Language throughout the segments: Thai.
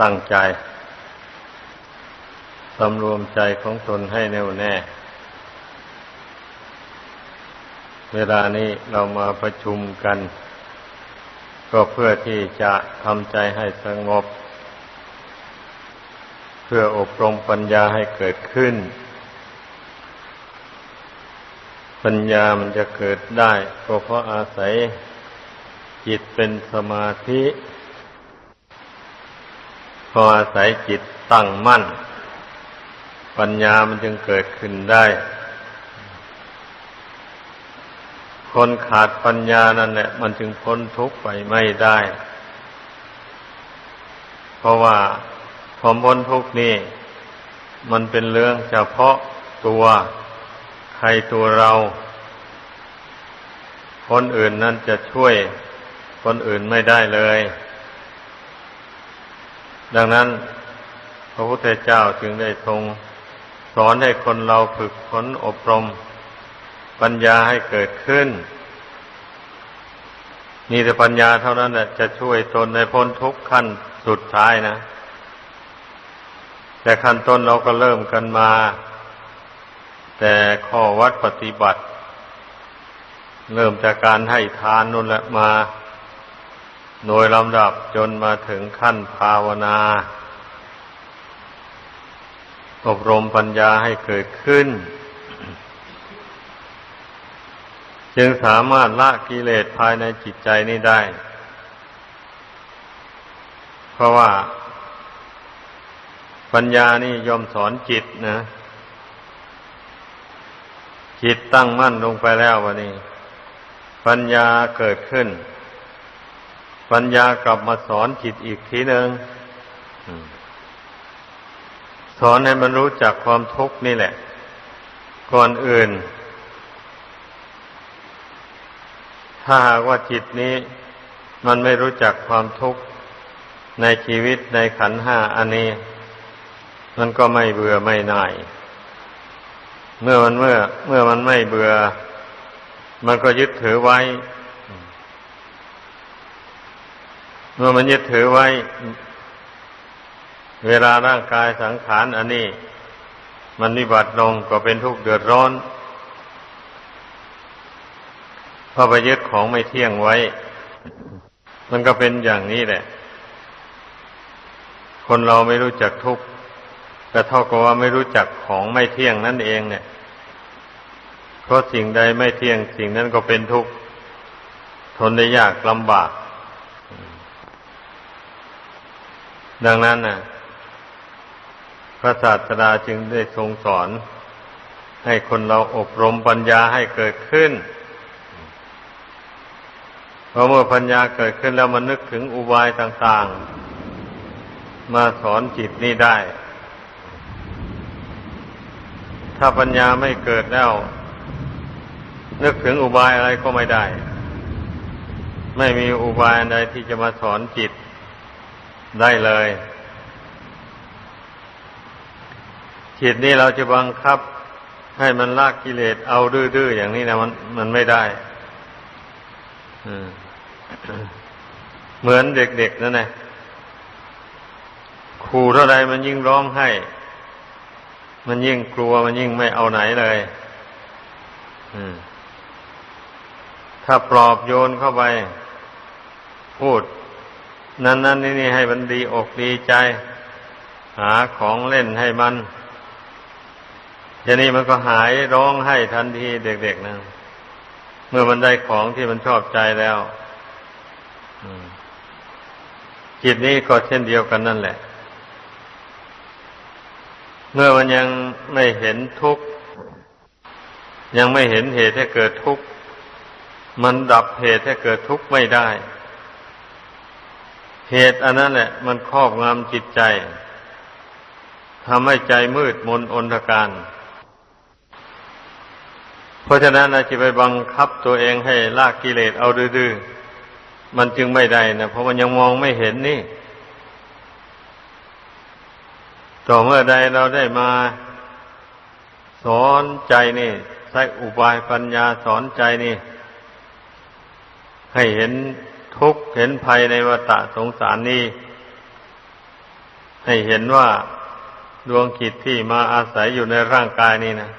ตั้งใจสำรวมใจของตนให้แน่วแน่ เวลานี้เรามาประชุมกัน ก็เพื่อที่จะทำใจให้สงบ เพื่ออบรมปัญญาให้เกิดขึ้น ปัญญามันจะเกิดได้ ก็เพราะอาศัยจิตเป็นสมาธิ พออาศัยจิตตั้งมั่น ปัญญามันจึงเกิดขึ้นได้ คนขาดปัญญานั่นแหละ มันจึงพ้นทุกข์ไปไม่ได้ เพราะว่าความพ้นทุกข์นี่ มันเป็นเรื่องเฉพาะตัวใครตัวเรา คนอื่นนั่นจะช่วยคนอื่นไม่ได้เลย ดังนั้น พระพุทธเจ้าจึงได้ทรงสอนให้คนเราฝึกฝนอบรม ปัญญาให้เกิดขึ้น นี่แต่ปัญญาเท่านั้นแหละจะช่วยตนในพ้นทุกขั้นสุดท้ายนะ แต่ขั้นต้นเราก็เริ่มกันมา แต่ข้อวัดปฏิบัติ เริ่มจากการให้ทานนั่นแหละมา โดยลำดับจนมาถึงขั้นภาวนา อบรมปัญญาให้เกิดขึ้น จึงสามารถละกิเลสภายในจิตใจนี้ได้ เพราะว่า ปัญญานี่ยอมสอนจิตนะ จิตตั้งมั่นลงไปแล้ววันนี้ ปัญญาเกิดขึ้น ปัญญากลับมาสอนจิตอีกทีหนึ่งสอนให้มันรู้จักความทุกข์นี่แหละ ก่อนอื่น ถ้าหากว่าจิตนี้ มันไม่รู้จักความทุกข์ในชีวิตในขันห้าอันนี้ มันก็ไม่เบื่อไม่หน่าย เมื่อมันเมื่อ เมื่อมันไม่เบื่อ มันก็ยึดถือไว้ เมื่อมันยึดถือไว้ เวลาร่างกายสังขารอันนี้ มันนิบัติลงก็เป็นทุกข์เดือดร้อนเพราะไปยึดของไม่เที่ยงไว้ มันก็เป็นอย่างนี้แหละ คนเราไม่รู้จักทุกข์แต่เท่ากับว่าไม่รู้จักของไม่เที่ยงนั่นเองเนี่ย เพราะสิ่งใดไม่เที่ยงสิ่งนั้นก็เป็นทุกข์ทนได้ยากลำบาก ดังนั้นน่ะพระศาสดาจึงได้ทรงสอน ให้คนเราอบรมปัญญาให้เกิดขึ้นพอเมื่อปัญญาเกิดขึ้นแล้วมันนึกถึงอุบายต่าง ๆ มาสอนจิตนี่ได้ ถ้าปัญญาไม่เกิดแล้ว นึกถึงอุบายอะไรก็ไม่ได้ ไม่มีอุบายใดที่จะมาสอนจิต ได้เลยจิตนี้เราจะบังคับให้มันลากกิเลสเอาดื้อๆอย่างนี้นะมันมันไม่ได้เหมือนเด็กๆนั่นแหละขู่เท่าใดมันยิ่งร้องให้ มันยิ่งกลัวมันยิ่งไม่เอาไหนเลยถ้าปลอบโยนเข้าไป พูด นั่นนั่นนี่นี่ให้มันดีอกดีใจ หาของเล่นให้มันทีนี้มันก็หายร้องให้ทันทีเด็กๆนะเมื่อมันได้ของที่มันชอบใจแล้วจิตนี้ก็เช่นเดียวกันนั่นแหละ เมื่อมันยังไม่เห็นทุกข์ยังไม่เห็นเหตุให้เกิดทุกข์มันดับเหตุให้เกิดทุกข์ไม่ได้ เหตุอันนั้นแหละ มันครอบงำจิตใจทำให้ใจมืดมนอนทการ เพราะฉะนั้นเราจะไปบังคับตัวเองให้ลากกิเลสเอาดื้อๆมันจึงไม่ได้นะเพราะมันยังมองไม่เห็นนี่ ต่อเมื่อใดเราได้มา สอนใจนี่ใช้อุบายปัญญาสอนใจนี่ ให้เห็น ทุกข์เห็นภัยในวัฏสงสารนี้ ให้เห็นว่าดวงจิตที่มาอาศัยอยู่ในร่างกายนี่นะ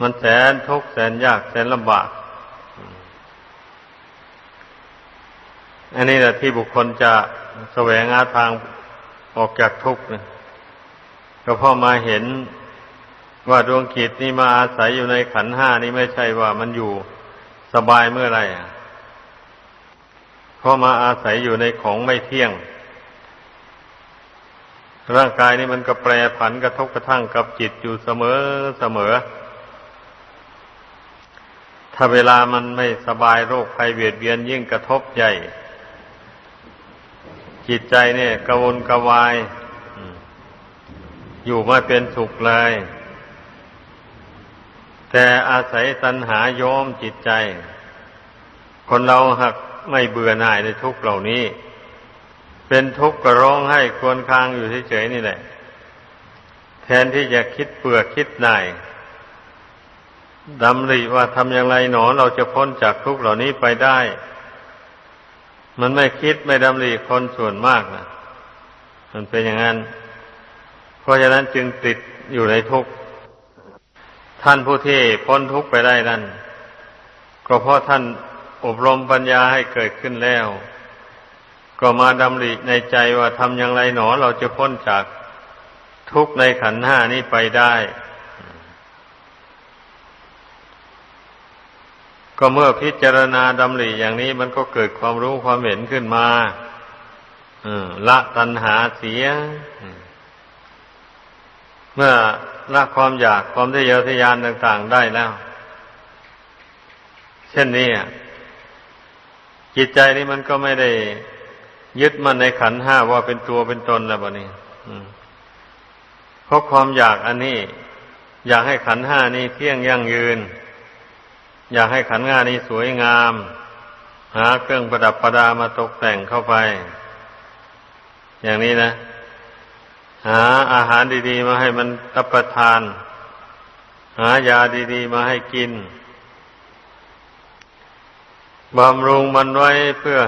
มันแสนทุกข์แสนยากแสนลำบาก อันนี้แหละที่บุคคลจะแสวงหาทางออกจากทุกข์นะก็เพราะมาเห็นว่าดวงจิตนี่มาอาศัยอยู่ในขันห้านี่ไม่ใช่ว่ามันอยู่สบายเมื่อไรอะ เพราะมาอาศัยอยู่ในของไม่เที่ยง ร่างกายนี่มันก็แปรผันกระทบกระทั่งกับจิตอยู่เสมอเสมอ ถ้าเวลามันไม่สบายโรคภัยเบียดเบียนยิ่งกระทบใหญ่ จิตใจเนี่ยกระวนกระวาย อยู่ไม่เป็นสุขเลยแต่อาศัยตัณหาโยมจิตใจ คนเราหัก ไม่เบื่อหน่ายในทุกเหล่านี้ เป็นทุกข์ก็ร้องให้ควรคางอยู่เฉยๆนี่แหละ แทนที่จะคิดเปื่อคิดหน่ายดำริว่าทำอย่างไรหนอเราจะพ้นจากทุกข์เหล่านี้ไปได้ มันไม่คิดไม่ดำริคนส่วนมากนะมันเป็นอย่างนั้น เพราะฉะนั้นจึงติดอยู่ในทุกข์ท่านผู้ที่พ้นทุกข์ไปได้นั้นก็เพราะท่าน อบรมปัญญาให้เกิดขึ้นแล้ว ก็มาดำริในใจว่าทำอย่างไรหนอเราจะพ้นจากทุกข์ในขันห้านี้ไปได้ ก็เมื่อพิจารณาดำริอย่างนี้มันก็เกิดความรู้ความเห็นขึ้นมาละตัณหาเสีย เมื่อละความอยากความทะเยอทะยานต่าง ๆได้แล้ว เช่นนี้ จิตใจนี้มันก็ไม่ได้ยึดมันในขันห้าว่าเป็นตัวเป็นตนแล้วบะนี้เพราะความอยากอันนี้ อยากให้ขันห้านี้เที่ยงยั่งยืน อยากให้ขันห้านี้สวยงาม หาเครื่องประดับประดามาตกแต่งเข้าไป อย่างนี้นะ หาอาหารดี ๆ มาให้มันรับประทาน หายาดี ๆ มาให้กิน บำรุงมันไว้เพื่อ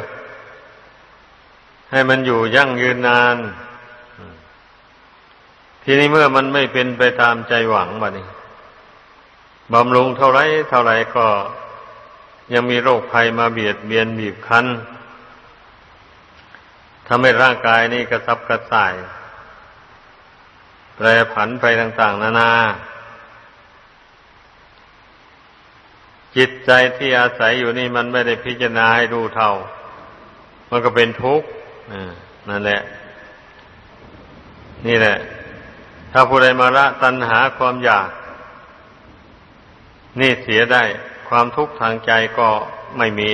ให้มันอยู่ยั่งยืนนาน ทีนี้เมื่อมันไม่เป็นไปตามใจหวังบัดนี้บำรุงเท่าไรเท่าไรก็ยังมีโรคภัยมาเบียดเบียนบีบคั้นทำให้ร่างกายนี้กระซับกระส่าย แปรผันไปต่าง ๆ นานา จิตใจที่อาศัยอยู่นี่มันไม่ได้พิจารณาให้ดูเท่า มันก็เป็นทุกข์นั่นแหละ นี่แหละ ถ้าผู้ใดมาละตัณหาความอยาก นี่เสียได้ความทุกข์ทางใจก็ไม่มี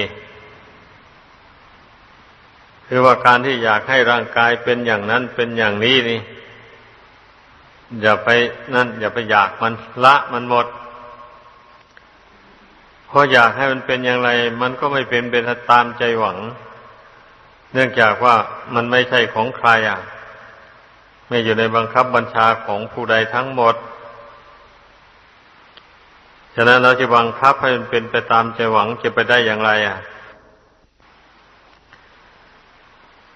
คือว่าการที่อยากให้ร่างกายเป็นอย่างนั้นเป็นอย่างนี้นี่ อย่าไปนั่น อย่าไปอยากมันละมันหมด พออยากให้มันเป็นอย่างไร มันก็ไม่เป็นเป็นตามใจหวัง เนื่องจากว่ามันไม่ใช่ของใครอะ ไม่อยู่ในบังคับบัญชาของผู้ใดทั้งหมด ฉะนั้นเราจะบังคับให้มันเป็นไปตามใจหวังจะไปได้อย่างไร อะ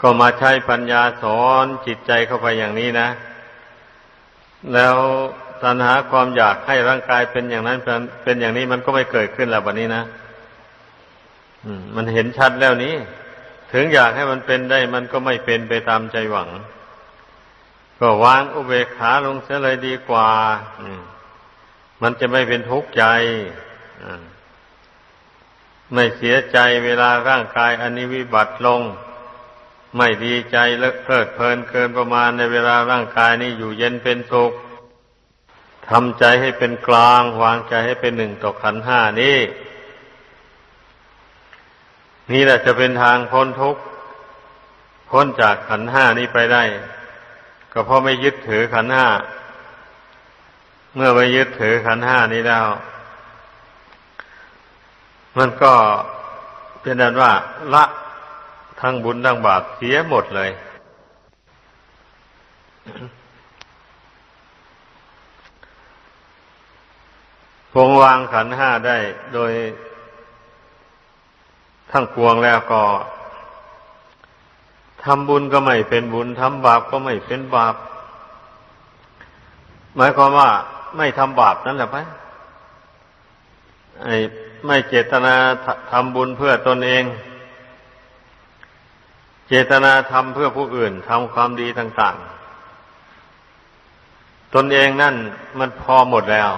ก็มาใช้ปัญญาสอนจิตใจเข้าไปอย่างนี้นะ แล้ว ตัณหาความอยากให้ร่างกายเป็นอย่างนั้นเป็นอย่างนี้มันก็ไม่เกิดขึ้นแล้ววันนี้นะมันเห็นชัดแล้วนี้ ถึงอยากให้มันเป็นได้ มันก็ไม่เป็นไปตามใจหวัง ก็วางอุเบกขาลงเสียเลยดีกว่ามันจะไม่เป็นทุกข์ใจไม่เสียใจเวลาร่างกายอันนี้วิบัติลง ไม่ดีใจเลิกเพลิดเพลินเกินประมาณในเวลาร่างกายนี้อยู่เย็นเป็นสุข ทำใจให้เป็นกลาง วางใจให้เป็นหนึ่งต่อขันห้านี้ นี่แหละจะเป็นทางพ้นทุกข์พ้นจากขันห้านี้ไปได้ ก็เพราะไม่ยึดถือขันห้า เมื่อไม่ยึดถือขันห้านี้แล้ว มันก็เป็นนั้นว่า ละทั้งบุญทั้งบาปเสียหมดเลย พงวางขันห้าได้โดยทั้งปวงแล้วก็ทำบุญก็ไม่เป็นบุญทำบาปก็ไม่เป็นบาป หมายความว่าไม่ทำบาปนั่นแหละไปไอ้ไม่เจตนาทำบุญเพื่อตนเอง เจตนาทำเพื่อผู้อื่นทำความดีต่าง ๆ ตนเองนั่นมันพอหมดแล้ว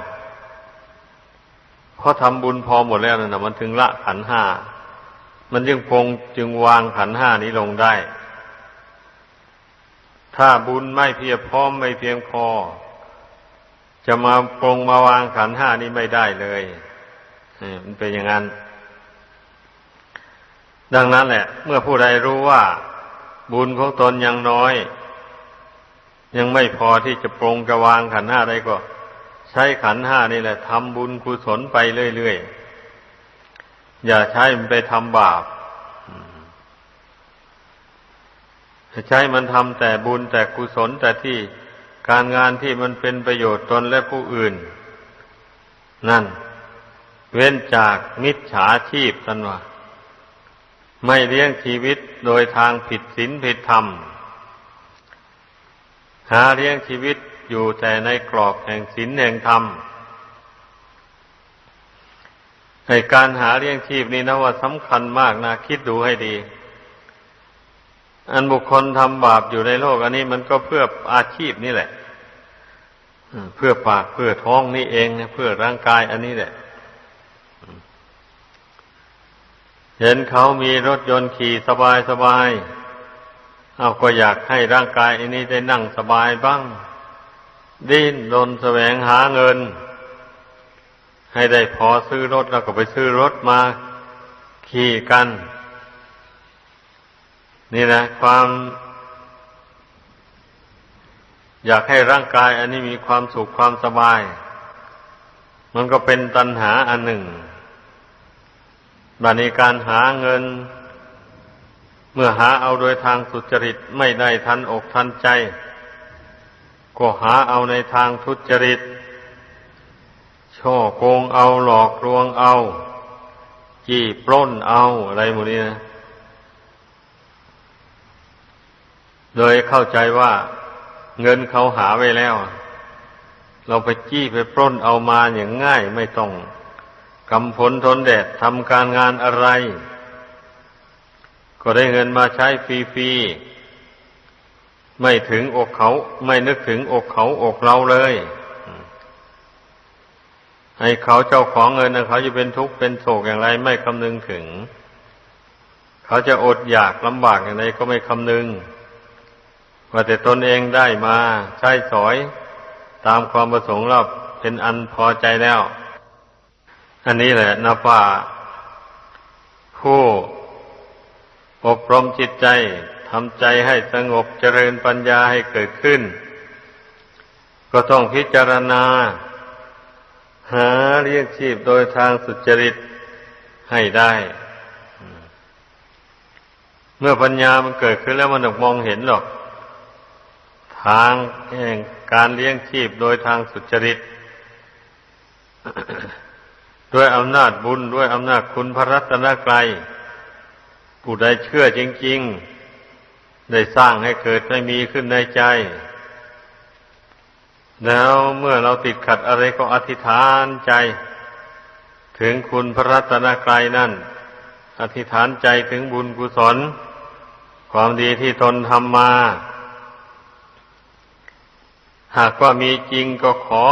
พอทำบุญพอหมดแล้วนะมันถึงละขันห้า มันจึงคงจึงวางขันห้านี้ลงได้ ถ้าบุญไม่เพียบพร้อมไม่เพียงพอ จะมาปรงมาวางขันห้านี้ไม่ได้เลยมันเป็นอย่างนั้น ดังนั้นแหละ เมื่อผู้ใดรู้ว่า บุญของตนยังน้อย ยังไม่พอที่จะปรงจะวางขันห้าได้ก็ ใช้ขันห้านี่แหละทำบุญกุศลไปเรื่อยๆ อย่าใช้มันไปทำบาปใช้มันทำแต่บุญแต่กุศลแต่ที่การงานที่มันเป็นประโยชน์ตนและผู้อื่น นั่น เว้นจากมิจฉาชีพสันว่าไม่เลี้ยงชีวิตโดยทางผิดศีลผิดธรรม หาเลี้ยงชีวิต อยู่แต่ในกรอบแห่งศีลแห่งธรรมในการหาเลี้ยงชีพนี้นะว่าสำคัญมากนะคิดดูให้ดี อันบุคคลทำบาปอยู่ในโลกอันนี้มันก็เพื่ออาชีพนี่แหละเพื่อปากเพื่อท้องนี่เองเพื่อร่างกายอันนี้แหละ เห็นเขามีรถยนต์ขี่สบายสบาย เอาก็อยากให้ร่างกายอันนี้ได้นั่งสบายบ้าง ดิ้นรนแสวงหาเงิน ให้ได้พอซื้อรถแล้วก็ไปซื้อรถมาขี่กัน นี่นะความ อยากให้ร่างกายอันนี้มีความสุขความสบาย มันก็เป็นตัณหาอันหนึ่งบัดนี้การหาเงิน เมื่อหาเอาโดยทางสุจริตไม่ได้ทันอกทันใจ ก็หาเอาในทางทุจริต ช่อโกงเอาหลอกลวงเอา จี้ปล้นเอาอะไรหมดนี้นะโดยเข้าใจว่าเงินเขาหาไว้แล้ว เราไปจี้ไปปล้นเอามาอย่างง่ายไม่ต้องกำผลทนแดดทำการงานอะไร ก็ได้เงินมาใช้ฟรีๆ ไม่ถึงอกเขา ไม่นึกถึงอกเขาอกเราเลย ให้เขาเจ้าของเงินนะเขาจะเป็นทุกข์เป็นโศกอย่างไร ไม่คำนึงถึง เขาจะอดอยากลำบากอย่างไรก็ไม่คำนึงว่าแต่ตนเองได้มาใช้สอยตามความประสงค์เราเป็นอันพอใจแล้ว อันนี้แหละนับว่าผู้อบรมจิตใจ ทำใจให้สงบเจริญปัญญาให้เกิดขึ้น ก็ต้องพิจารณา หาเลี้ยงชีพโดยทางสุจริตให้ได้ เมื่อปัญญามันเกิดขึ้นแล้วมันมองเห็นหรอก ทางแห่งการเลี้ยงชีพโดยทางสุจริตด้วยอำนาจบุญด้วยอำนาจคุณพระรัตนกรัยผู้ใดเชื่อจริง ๆ ได้สร้างให้เกิดให้มีขึ้นในใจ แล้วเมื่อเราติดขัดอะไรก็อธิษฐานใจ ถึงคุณพระรัตนกรัยนั่น อธิษฐานใจถึงบุญกุศล ความดีที่ตนทำมา หากว่ามีจริงก็ขอ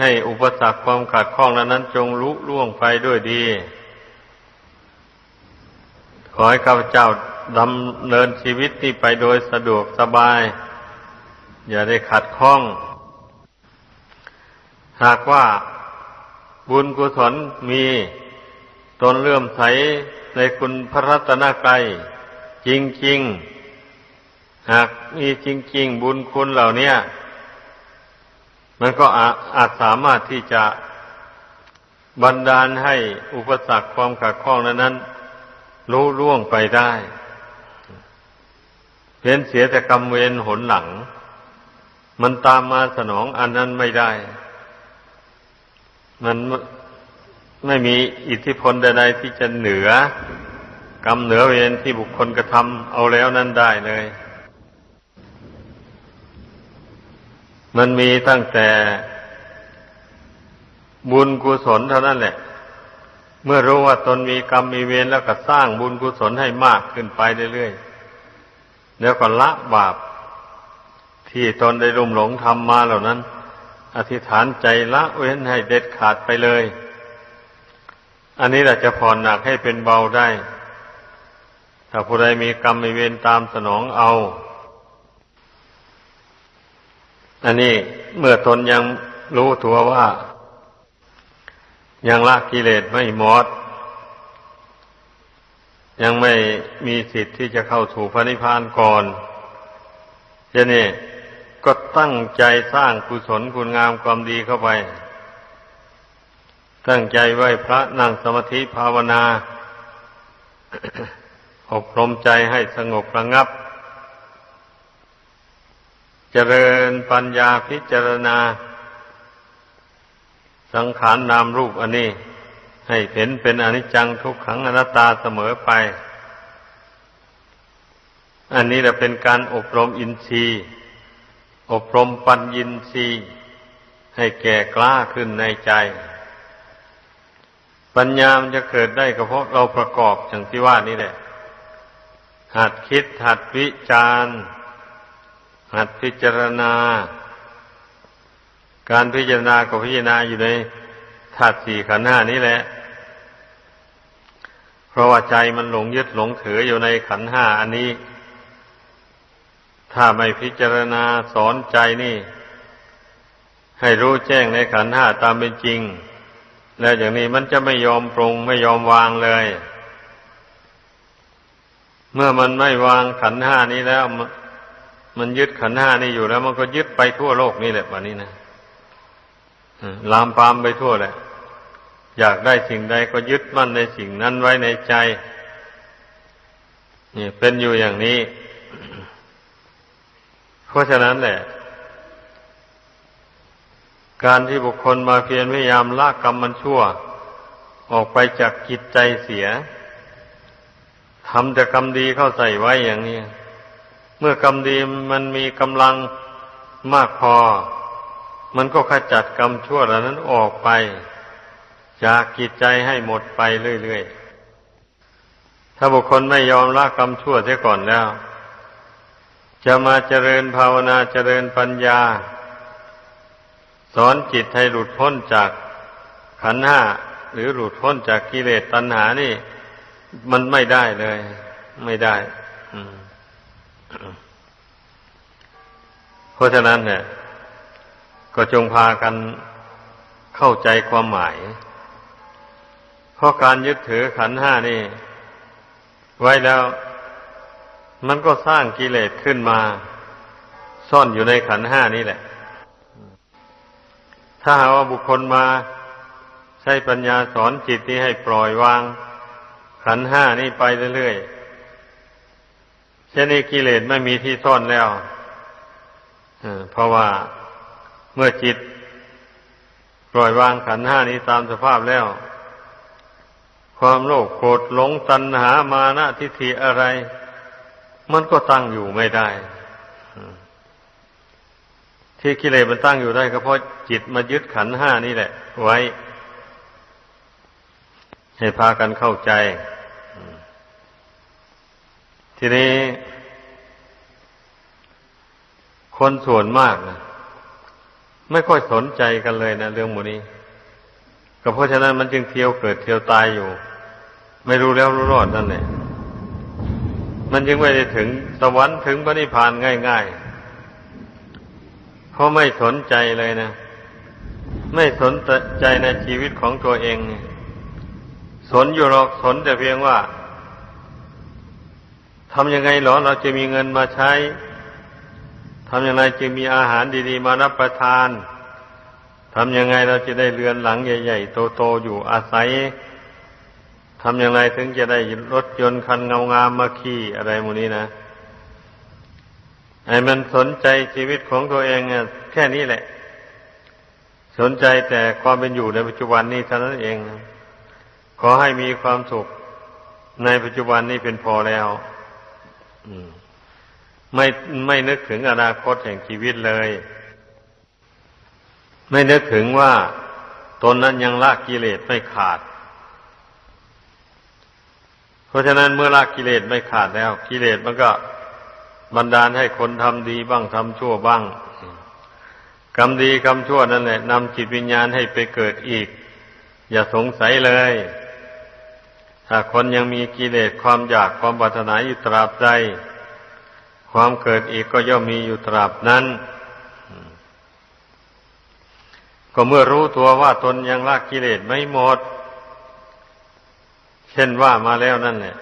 ให้อุปสรรคความขัดข้องนั้นจงลุล่วงไปด้วยดี ขอให้ข้าพเจ้า ดำเนินชีวิตนี้ไปโดยสะดวกสบาย อย่าได้ขัดข้อง หากว่าบุญกุศลมีตนเลื่อมใสในคุณพระรัตนกรัยจริงๆ หากมีจริง ๆ บุญคุณเหล่านี้มันก็อาอาจสามารถที่จะบันดาลให้อุปสรรคความขัดข้องนั้นนั้นรู้ล่วงไปได้ เพียนเสียแต่กรรมเวรหนหลัง มันตามมาสนองอันนั้นไม่ได้ มันไม่มีอิทธิพลใดๆที่จะเหนือกรรมเหนือเวรที่บุคคลกระทำเอาแล้วนั้นได้เลย มันมีตั้งแต่บุญกุศลเท่านั้นแหละ เมื่อรู้ว่าตนมีกรรมมีเวรแล้วก็สร้างบุญกุศลให้มากขึ้นไปเรื่อยๆ แล้วก็ละบาป ที่ตนได้ลุ่มหลงทำมาเหล่านั้น อธิษฐานใจละเว้นให้เด็ดขาดไปเลย อันนี้แหละจะผ่อนหนักให้เป็นเบาได้ ถ้าผู้ใดมีกรรมมีเวรตามสนองเอา อันนี้เมื่อตนยังรู้ตัวว่า ยังละกิเลสไม่หมด ยังไม่มีสิทธิ์ที่จะเข้าสู่พระนิพพานก่อนจะนี่ก็ตั้งใจสร้างกุศลคุณงามความดีเข้าไป ตั้งใจไหว้พระนั่งสมาธิภาวนา อบรมใจให้สงบระงับ เจริญปัญญาพิจารณา สังขารนนามรูปอันนี้ ให้เห็นเป็นอนิจจังทุกขังอนัตตาเสมอไป อันนี้แหละเป็นการอบรมอินทรีย์ อบรมปัญญินทรีย์ ให้แก่กล้าขึ้นในใจ ปัญญามันจะเกิดได้ก็เพราะเราประกอบอย่างที่ว่านี่แหละ หัดคิดหัดวิจารณ์หัดพิจารณา การพิจารณากับพิจารณาอยู่ในธาตุสี่ขันธ์ห้านี้แหละ เพราะว่าใจมันหลงยึดหลงถืออยู่ในขันห้าอันนี้ ถ้าไม่พิจารณาสอนใจนี่ ให้รู้แจ้งในขันห้าตามเป็นจริง แล้วอย่างนี้มันจะไม่ยอมปรงไม่ยอมวางเลย เมื่อมันไม่วางขันห้านี้แล้วมันยึดขันห้านี้อยู่แล้ว มันก็ยึดไปทั่วโลกนี่แหละวันนี้นะลามปามไปทั่วแหละ อยากได้สิ่งใดก็ยึดมั่นในสิ่งนั้นไว้ในใจ นี่เป็นอยู่อย่างนี้ เพราะฉะนั้นแหละ การที่บุคคลมาเพียรพยายามละกรรมมันชั่ว ออกไปจากจิตใจเสียทำแต่กรรมดีเข้าใส่ไว้อย่างนี้ เมื่อกรรมดีมันมีกำลังมากพอ มันก็ขจัดกรรมชั่วเหล่านั้นออกไป จากกิจใจให้หมดไปเรื่อยๆ ถ้าบุคคลไม่ยอมละกรรมชั่วเสียก่อนแล้ว จะมาเจริญภาวนาเจริญปัญญา สอนจิตให้หลุดพ้นจากขันห้าหรือหลุดพ้นจากกิเลสตัณหานี่ มันไม่ได้เลย ไม่ได้เพราะฉะนั้นเนี่ย ก็จงพากันเข้าใจความหมาย เพราะการยึดถือขันห้านี่ ไว้แล้ว มันก็สร้างกิเลสขึ้นมา ซ่อนอยู่ในขันห้านี่แหละ ถ้าหาว่าบุคคลมา ใช้ปัญญาสอนจิตนี้ให้ปล่อยวาง ขันห้านี่ไปเรื่อยๆเช่นนี้กิเลสไม่มีที่ซ่อนแล้วเพราะว่าเมื่อจิตปล่อยวางขันห้านี้ตามสภาพแล้ว ความโลภโกรธหลงตัณหามานะทิฏฐิอะไร มันก็ตั้งอยู่ไม่ได้ ที่กิเลสมันตั้งอยู่ได้ก็เพราะจิตมายึดขันห้านี่แหละ ไว้ ให้พากันเข้าใจ ทีนี้ คนส่วนมากนะไม่ค่อยสนใจกันเลยนะเรื่องหมูนี้ ก็เพราะฉะนั้นมันจึงเที่ยวเกิดเที่ยวตายอยู่ ไม่รู้แล้วรู้รอดนั่นแหละมันจึงไม่ได้ถึงสวรรค์ถึงพระนิพพานง่ายๆ เพราะไม่สนใจเลยนะ ไม่สนใจในชีวิตของตัวเอง สนอยู่หรอกสนแต่เพียงว่าทำยังไงหรอเราจะมีเงินมาใช้ทำอย่างไรจึงมีอาหารดี ๆ มารับประทาน ทำยังไงเราจะได้เรือนหลังใหญ่ ๆ โตๆอยู่อาศัยทำย่างไรถึงจะได้รถยนต์คันเงามๆมมาขี่อะไรมูนี้นะไอ้มันสนใจชีวิตของตัวเองแค่นี้แหละ สนใจแต่ความเป็นอยู่ในปัจจุบันนี้เท่านั้นเอง ขอให้มีความสุขในปัจจุบันนี้เป็นพอแล้วไม่ไม่นึกถึงอนาคตแห่งชีวิตเลย ไม่นึกถึงว่าตนนั้นยังละกิเลสไม่ขาด เพราะฉะนั้นเมื่อละกิเลสไม่ขาดแล้ว กิเลสมันก็บันดาลให้คนทำดีบ้างทำชั่วบ้างกรรมดีกรรมชั่วนั่นแหละนำจิตวิญญาณให้ไปเกิดอีก อย่าสงสัยเลย ถ้าคนยังมีกิเลสความอยากความปรารถนาอยู่ตราบใดความเกิดอีกก็ย่อมมีอยู่ตราบนั้น ก็เมื่อรู้ตัวว่าตนยังละกิเลสไม่หมด เช่นว่ามาแล้วนั่นเนี่ย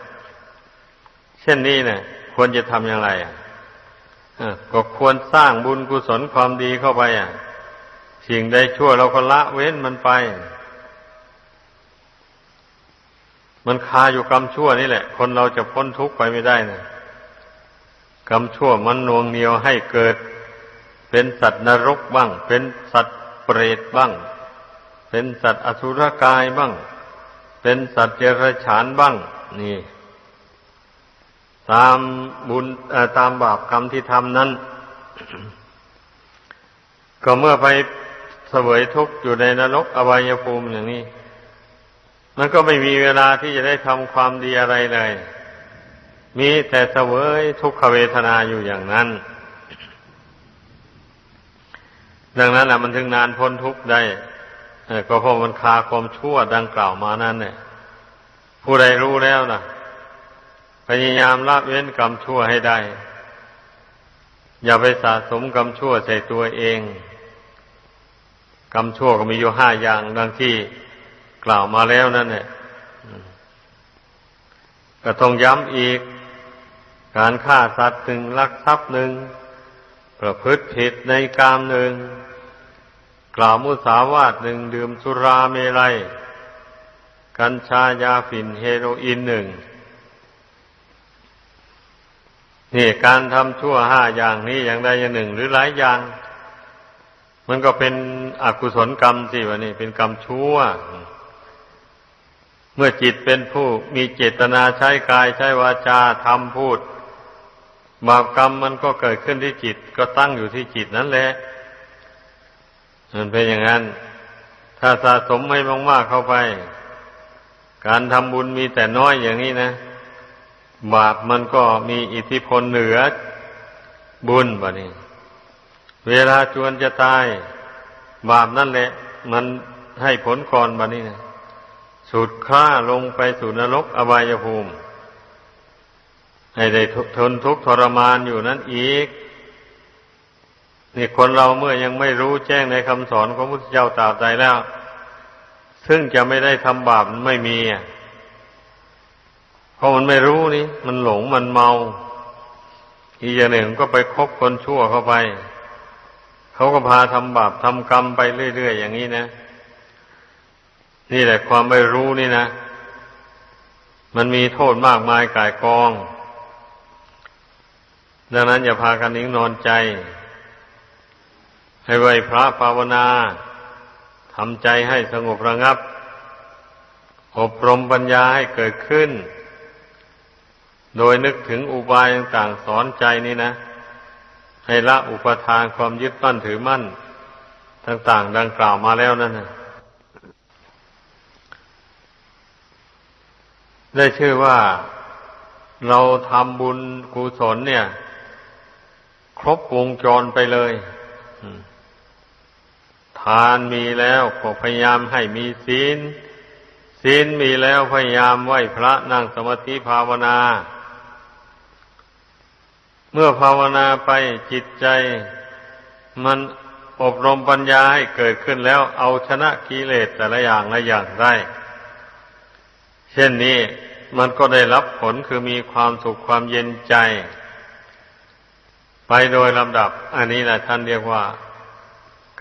เช่นนี้เนี่ย ควรจะทำอย่างไรอะก็ควรสร้างบุญกุศลความดีเข้าไปอะ สิ่งใดชั่วเราก็ละเว้นมันไป มันคาอยู่กรรมชั่วนี่แหละ คนเราจะพ้นทุกข์ไปไม่ได้นะกรรมชั่วมันนวงเหนียวให้เกิด เป็นสัตว์นรกบ้าง เป็นสัตว์ เปรตบ้าง เป็นสัตว์อสุรกายบ้าง เป็นสัตว์เจรัจฉานบ้าง นี่ ตามบุญตามบาปกรรมที่ทำนั้น ก็เมื่อไปเสวยทุกข์อยู่ในนรกอบายภูมิอย่างนี้มันก็ไม่มีเวลาที่จะได้ทำความดีอะไรเลย มีแต่เสวยทุกขเวทนาอยู่อย่างนั้น ดังนั้นแหละมันถึงนานพ้นทุกข์ได้ก็เพราะมันคาความชั่วดังกล่าวมานั้นเนี่ยผู้ใดรู้แล้วนะพยายามละเว้นกรรมชั่วให้ได้ อย่าไปสะสมกรรมชั่วใส่ตัวเอง กรรมชั่วก็มีอยู่ห้าอย่าง ดังที่กล่าวมาแล้วนั่นแหละก็ต้องย้ำอีก การฆ่าสัตว์หนึ่งลักทรัพย์หนึ่ง ประพฤติผิดในกามหนึ่ง กล่าวมุสาวาทหนึ่งดื่มสุราเมลัย กัญชายาฝิ่นเฮโรอีนหนึ่งนี่การทำชั่วห้าอย่างนี้อย่างใดอย่างหนึ่ง หรือหลายอย่าง มันก็เป็นอกุศลกรรมสิวะนี่เป็นกรรมชั่ว เมื่อจิตเป็นผู้มีเจตนาใช้กายใช้วาจาทำพูด บาปกรรมมันก็เกิดขึ้นที่จิต ก็ตั้งอยู่ที่จิตนั่นแหละ มันเป็นอย่างนั้น ถ้าสะสมไม่มากๆเข้าไป การทำบุญมีแต่น้อยอย่างนี้นะ บาปมันก็มีอิทธิพลเหนือบุญบะนี้ เวลาจวนจะตาย บาปนั่นแหละ มันให้ผลก่อนบะนี้นะสุดคล้าลงไปสู่นรกอบายภูมิ ให้ได้ทนทุกข์ทรมานอยู่นั้นอีก นี่คนเราเมื่อยังไม่รู้แจ้งในคำสอนของพระพุทธเจ้าตราบใดแล้ว ซึ่งจะไม่ได้ทำบาปไม่มีเพราะมันไม่รู้นี่ มันหลงมันเมา อีกอย่างหนึ่งก็ไปคบคนชั่วเข้าไป เขาก็พาทำบาปทำกรรมไปเรื่อยๆอย่างนี้นะ นี่แหละความไม่รู้นี่นะมันมีโทษมากมายกายกอง ดังนั้นอย่าพากันนิ่งนอนใจ ให้ไหวพระภาวนาทำใจให้สงบระงับ อบรมปัญญาให้เกิดขึ้น โดยนึกถึงอุบายต่างๆสอนใจนี่นะ ให้ละอุปทานความยึดมั่นถือมั่น ต่างๆ ดังกล่าวมาแล้วนั่นนะได้ชื่อว่าเราทำบุญกุศลเนี่ย ครบวงจรไปเลยทานมีแล้วก็พยายามให้มีศีล ศีลมีแล้วพยายามไหวพระนั่งสมาธิภาวนา เมื่อภาวนาไปจิตใจ มันอบรมปัญญาให้เกิดขึ้นแล้วเอาชนะกิเลสแต่ละอย่างละอย่างได้ เช่นนี้มันก็ได้รับผลคือมีความสุขความเย็นใจ ไปโดยลำดับ อันนี้แหละท่านเรียกว่า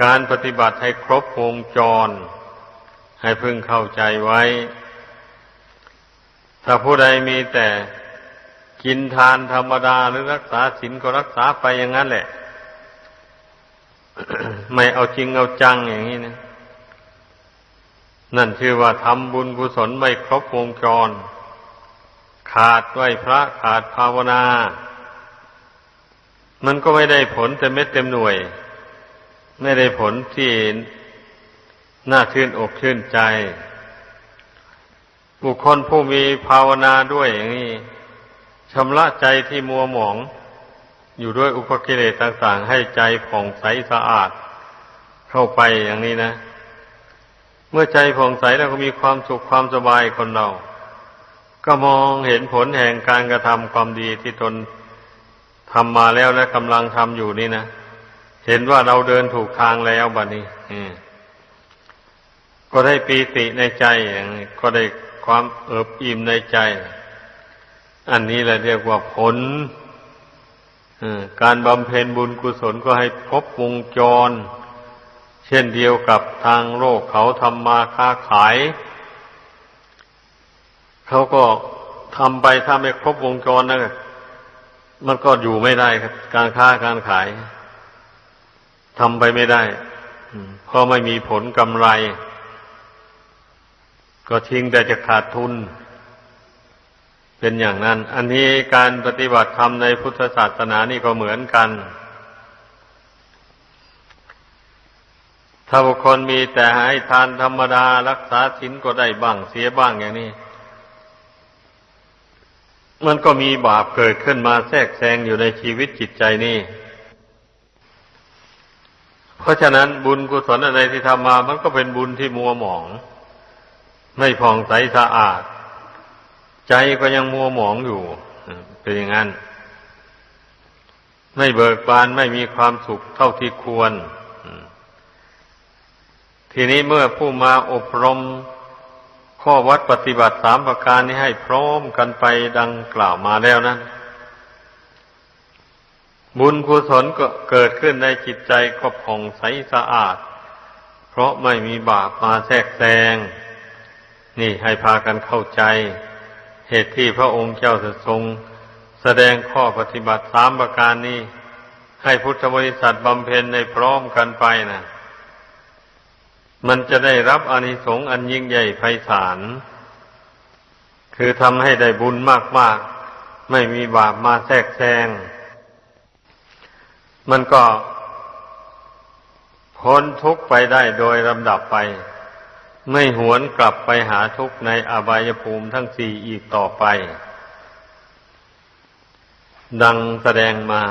การปฏิบัติให้ครบวงจร ให้พึงเข้าใจไว้ ถ้าผู้ใดมีแต่กินทานธรรมดาหรือรักษาศีลก็รักษาไปอย่างนั้นแหละ ไม่เอาจริงเอาจังอย่างนี้นะนั่นชื่อว่าทำบุญกุศลไม่ครบวงจร ขาดไหวพระขาดภาวนา มันก็ไม่ได้ผลเต็มเม็ดเต็มหน่วย ไม่ได้ผลที่น่าชื่นอกชื่นใจ บุคคลผู้มีภาวนาด้วยอย่างนี้ชำระใจที่มัวหมอง อยู่ด้วยอุปกิเลสต่าง ๆ ให้ใจผ่องใสสะอาด เข้าไปอย่างนี้นะ เมื่อใจผ่องใสแล้วก็มีความสุขความสบายคนเรา ก็มองเห็นผลแห่งการกระทำความดีที่ตน ทำมาแล้วและกำลังทำอยู่นี่นะเห็นว่าเราเดินถูกทางแล้วบัดนี้ก็ได้ปีติในใจอย่างก็ได้ความเอิบอิ่มในใจ อันนี้แหละเรียกว่าผลการบำเพ็ญบุญกุศลก็ให้พบวงจร เช่นเดียวกับทางโลกเขาทำมาค้าขาย เขาก็ทำไปถ้าไม่ครบวงจรนะ มันก็อยู่ไม่ได้ครับ การค้าการขายทำไปไม่ได้เพราะไม่มีผลกำไร ก็ทิ้งแต่จะขาดทุน เป็นอย่างนั้น อันนี้การปฏิบัติธรรมในพุทธศาสนานี่ก็เหมือนกัน ถ้าบุคคลมีแต่ให้ทานธรรมดารักษาศีลก็ได้บ้างเสียบ้างอย่างนี้ มันก็มีบาปเกิดขึ้นมาแทรกแซงอยู่ในชีวิตจิตใจนี่ เพราะฉะนั้นบุญกุศลอะไรที่ทำมา มันก็เป็นบุญที่มัวหมอง ไม่ผ่องใสสะอาด ใจก็ยังมัวหมองอยู่ เป็นอย่างนั้น ไม่เบิกบานไม่มีความสุขเท่าที่ควร ทีนี้เมื่อผู้มาอบรม ข้อวัดปฏิบัติสามประการนี้ให้พร้อมกันไปดังกล่าวมาแล้วนั้น บุญกุศลก็เกิดขึ้นในจิตใจก็ผ่องใสสะอาด เพราะไม่มีบาปมาแทรกแซง นี่ให้พากันเข้าใจ เหตุที่พระองค์เจ้าทรง แสดงข้อปฏิบัติสามประการนี้ ให้พุทธบริษัทบำเพ็ญในพร้อมกันไปนะ มันจะได้รับอานิสงส์อันยิ่งใหญ่ไพศาล คือทำให้ได้บุญมากๆ ไม่มีบาปมาแทรกแซง มันก็พ้นทุกไปได้โดยลำดับไป ไม่หวนกลับไปหาทุกข์ในอบายภูมิทั้งสี่อีกต่อไป ดังแสดงมา